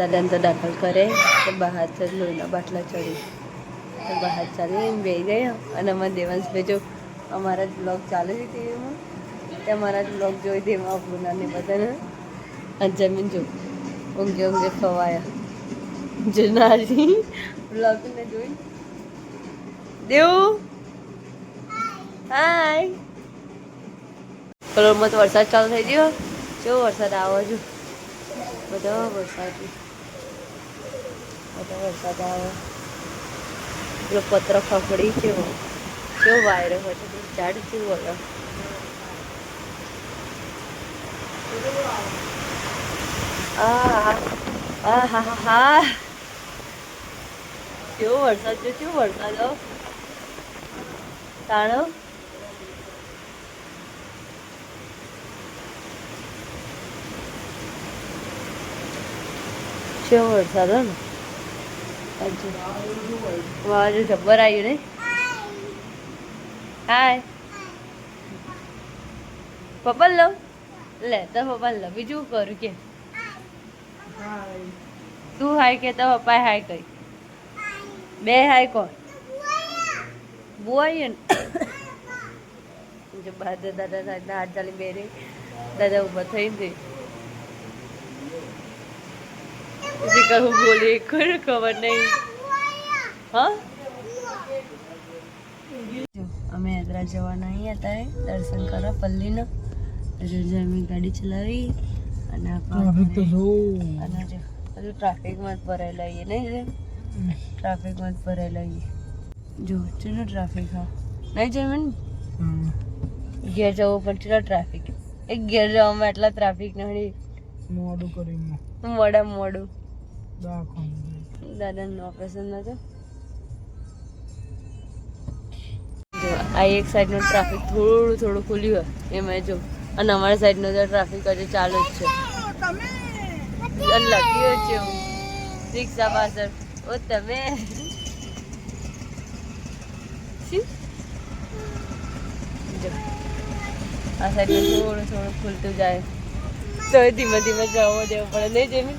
દાદાને તો દાખલ કરે, તો બહાર તો લોહીના બાટલા ચડી. તો બહાર ચાલી બે ગયા. અને અમારા દેવાંશભાઈ જો અમારા જ બ્લોગ ચાલે છે ટીવીમાં. તે અમારા જ બ્લોગ જોઈ દેવા ગુનાને બધાને. અને જમીન જો ઊંઘે ઊંઘે ખવાયા. જનારી બ્લોગને જોઈ. દેવું! હાય! કલોરમાં વરસાદ ચાલુ થઈ ગયો. જો વરસાદ આવો જો બધો વરસાદ. બધો વરસાદ આવે પેલો પત્ર ફફડી કેવો કેવો વાયરો હોય છે. ઝાડ કેવું હોય. આ હા હા. કેવો વરસાદ છે. કેવો વરસાદ તાણો કેવો વરસાદ ને. વાજુ જબ્બર આવ્યું ને હાય પપ્પા લો લે, તો પપ્પા લો બીજું કરું કે? તું હાય કે તો પપ્પા હાય કઈ બે હાય કોણ? બોય ને. જો બા દાદા દાદા હાથ ચાલી બે રે દાદા ઊભા થઈ દે પછી કહું બોલી કોઈ ખબર નહીં. હા? જો અમે યાત્રા જવાના અહીં હતા દર્શન કરવા પલ્લીનો. હજુ અમે ગાડી ચલાવી અને અને જો હજુ ટ્રાફિકમાં જ ભરાયેલા આવીએ નહીં રે ટ્રાફિકમાં જ ભરાયેલા આવીએ જો ચેનો ટ્રાફિક હા? નહીં જમીન ઘેર જવું પણ ચેટલો ટ્રાફિક? એક ઘેર જવામાં એટલા ટ્રાફિક નહીં. મોડું કરીને. મોડા મોડું. દાદાનું ઓપરેશન જો આ એક સાઈડનું ટ્રાફિક થોડું થોડું ખુલ્યું હોય. એમાં જો અને અમારા સાઈડનો તો ટ્રાફિક હજુ ચાલુ જ છે. લખ્યું છે હું રિક્ષા પાછળ. ઓ તમે? આ સાઈડનું થોડું થોડું ખુલતું જાય. તો ધીમે ધીમે જવા દેવું પડે. નહીં જેમી?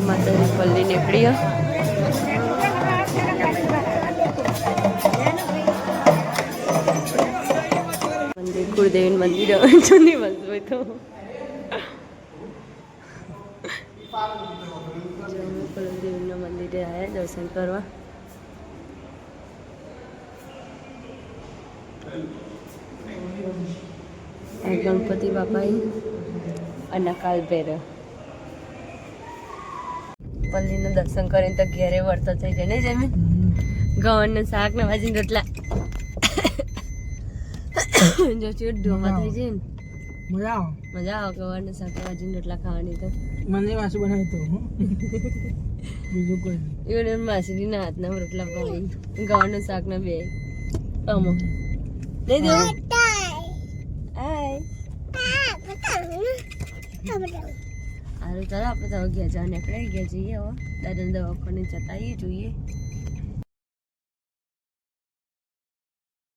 માતાજી પલ્લી નીકળી મંદિર કુળદેવી મંદિર જૂની વસ્તુ હોય તો. મંદિરે આવ્યા દર્શન કરવા. ગણપતિ બાપાઈ અને કાલ ભૈરવ પલ્લીનું દર્શન કરીને તો ઘેરે વળતો થઈ જાય. નહીં જમીન ગવનનું શાક ને ભાજી રોટલા. જો ચૂટ ઢોમાં થઈ જાય ને. મજા આવે. મજા આવે ગવનનું શાક ને ભાજી રોટલા ખાવાની તો. મને વાસુ બનાવી તો બીજું કોઈ નહીં. even માસીના હાથના રોટલા પાણી ગવનનું શાક ને બે. અમો. નહીં દેવું હાય હારું ચાલો આપણે તો ઘેર જવા નીકળે જઈએ હો. દાદાને દવાખાને જતા જોઈએ.